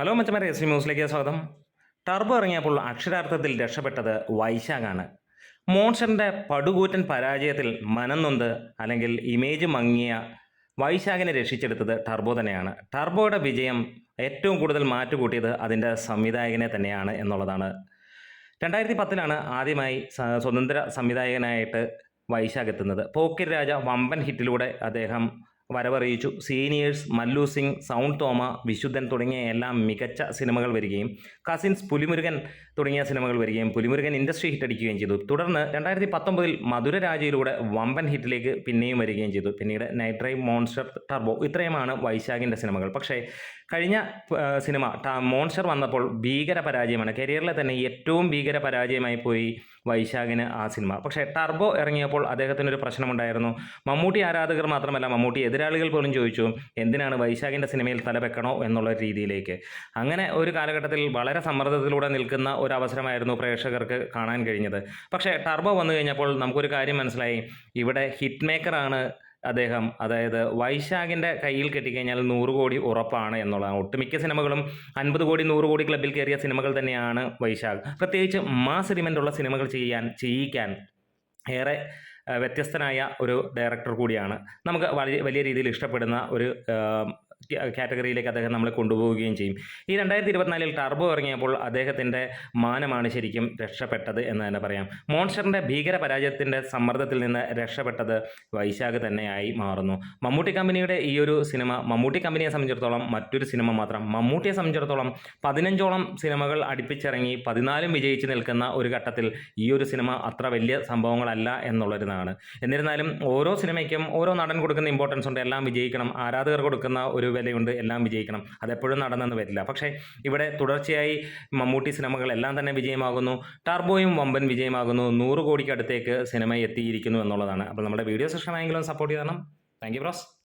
Hello മച്ചമാരെ S ന്യൂസിലേക്ക് സ്വാഗതം. Turbo ഇറങ്ങിയപ്പോൾ അക്ഷരാർത്ഥത്തിൽ രക്ഷപ്പെട്ടത് വൈശാഖാണ്. മോൺസറിന്റെ പടുകൂറ്റൻ പരാജയത്തിൽ മനന്നൊന്ത് അല്ലെങ്കിൽ ഇമേജ് മങ്ങിയ വൈശാഖിനെ രക്ഷിച്ചെടുത്തത് ടർബോ തന്നെയാണ്. ടർബോയുടെ വിജയം ഏറ്റവും കൂടുതൽ മാറ്റുകൂട്ടിയത് അതിന്റെ സംവിധായകനെ തന്നെയാണ് എന്നുള്ളതാണ്. രണ്ടായിരത്തി പത്തിലാണ് ആദ്യമായി സ്വതന്ത്ര സംവിധായകനായിട്ട് വൈശാഖ് എത്തുന്നത്. പോക്കിർ രാജ വമ്പൻ ഹിറ്റിലൂടെ അദ്ദേഹം വരവറിയിച്ചു. സീനിയേഴ്സ് മല്ലു സിംഗ് സൗണ്ട് തോമ വിശുദ്ധൻ തുടങ്ങിയ എല്ലാം മികച്ച സിനിമകൾ വരികയും കസിൻസ് പുലിമുരുകൻ തുടങ്ങിയ സിനിമകൾ വരികയും പുലിമുരുകൻ ഇൻഡസ്ട്രി ഹിറ്റ് അടിക്കുകയും ചെയ്തു. തുടർന്ന് രണ്ടായിരത്തി പത്തൊമ്പതിൽ മധുരരാജയിലൂടെ വമ്പൻ ഹിറ്റിലേക്ക് പിന്നെയും വരികയും ചെയ്തു. പിന്നീട് നൈറ്റ് ഡ്രൈവ് മോൺസ്റ്റർ ടർബോ ഇത്രയുമാണ് വൈശാഖിന്റെ സിനിമകൾ. പക്ഷേ കഴിഞ്ഞ സിനിമ മോൺസ്റ്റർ വന്നപ്പോൾ ഭീകര പരാജയമാണ്. കരിയറിലെ തന്നെ ഏറ്റവും ഭീകര പരാജയമായി പോയി വൈശാഖിന് ആ സിനിമ. പക്ഷേ ടർബോ ഇറങ്ങിയപ്പോൾ അദ്ദേഹത്തിനൊരു പ്രശ്നമുണ്ടായിരുന്നു. മമ്മൂട്ടി ആരാധകർ മാത്രമല്ല മമ്മൂട്ടി എതിരാളികൾ പോലും ചോദിച്ചു എന്തിനാണ് വൈശാഖിന്റെ സിനിമയിൽ തല വെക്കണോ എന്നുള്ള രീതിയിലേക്ക്. അങ്ങനെ ഒരു കാലഘട്ടത്തിൽ വളരെ സമ്മർദ്ദത്തിലൂടെ നിൽക്കുന്ന ഒരു അവസരമായിരുന്നു പ്രേക്ഷകർക്ക് കാണാൻ കഴിഞ്ഞത്. പക്ഷേ ടർബോ വന്നു കഴിഞ്ഞപ്പോൾ നമുക്കൊരു കാര്യം മനസ്സിലായി. ഇവിടെ ഹിറ്റ് മേക്കറാണ് അദ്ദേഹം. അതായത് വൈശാഖിന്റെ കയ്യിൽ കിട്ടിക്കഴിഞ്ഞാൽ നൂറ് കോടി ഉറപ്പാണ് എന്നുള്ളതാണ് ഒട്ടുമിക്ക സിനിമകളും അൻപത് കോടി നൂറ് കോടി ക്ലബിൽ കയറിയ സിനിമകൾ തന്നെയാണ് വൈശാഖ്. പ്രത്യേകിച്ച് മാസ് എലിമെന്റുള്ള സിനിമകൾ ചെയ്യാൻ ചെയ്യിക്കാൻ ഏറെ വ്യത്യസ്തനായ ഒരു ഡയറക്ടർ കൂടിയാണ്. നമുക്ക് വലിയ രീതിയിൽ ഇഷ്ടപ്പെടുന്ന ഒരു കാറ്റഗറിയിലേക്ക് അദ്ദേഹം നമ്മളെ കൊണ്ടുപോവുകയും ചെയ്യും. ഈ രണ്ടായിരത്തി ഇരുപത്തിനാലിൽ ടർബോ ഇറങ്ങിയപ്പോൾ അദ്ദേഹത്തിന്റെ മാനമാണ് ശരിക്കും രക്ഷപ്പെട്ടത് എന്ന് തന്നെ പറയാം. മോൺസ്റ്ററിന്റെ ഭീകര പരാജയത്തിന്റെ സമ്മർദ്ദത്തിൽ നിന്ന് രക്ഷപ്പെട്ടത് വൈശാഖ് തന്നെയായി മാറുന്നു. മമ്മൂട്ടി കമ്പനിയുടെ ഈ ഒരു സിനിമ മമ്മൂട്ടി കമ്പനിയെ സംബന്ധിച്ചിടത്തോളം മറ്റൊരു സിനിമ മാത്രം മമ്മൂട്ടിയെ സംബന്ധിച്ചിടത്തോളം പതിനഞ്ചോളം സിനിമകൾ അടുപ്പിച്ചിറങ്ങി പതിനാലും വിജയിച്ച് നിൽക്കുന്ന ഒരു ഘട്ടത്തിൽ ഈ ഒരു സിനിമ അത്ര വലിയ സംഭവങ്ങളല്ല എന്നുള്ളൊരിതാണ്. എന്നിരുന്നാലും ഓരോ സിനിമയ്ക്കും ഓരോ നടൻ കൊടുക്കുന്ന ഇമ്പോർട്ടൻസ് ഉണ്ട്. എല്ലാം വിജയിക്കണം ആരാധകർ കൊടുക്കുന്ന ഒരു വിലയുണ്ട് എല്ലാം വിജയിക്കണം. അതെപ്പോഴും നടന്നെന്ന് വരില്ല. പക്ഷേ ഇവിടെ തുടർച്ചയായി മമ്മൂട്ടി സിനിമകൾ എല്ലാം തന്നെ വിജയമാകുന്നു. ടാർബോയും വമ്പൻ വിജയമാകുന്നു. നൂറ് കോടിക്കടുത്തേക്ക് സിനിമ എത്തിയിരിക്കുന്നു എന്നുള്ളതാണ്. അപ്പോൾ നമ്മുടെ വീഡിയോസ് ഇഷ്ടമായെങ്കിലും സപ്പോർട്ട് ചെയ്യണം. Thank you bros.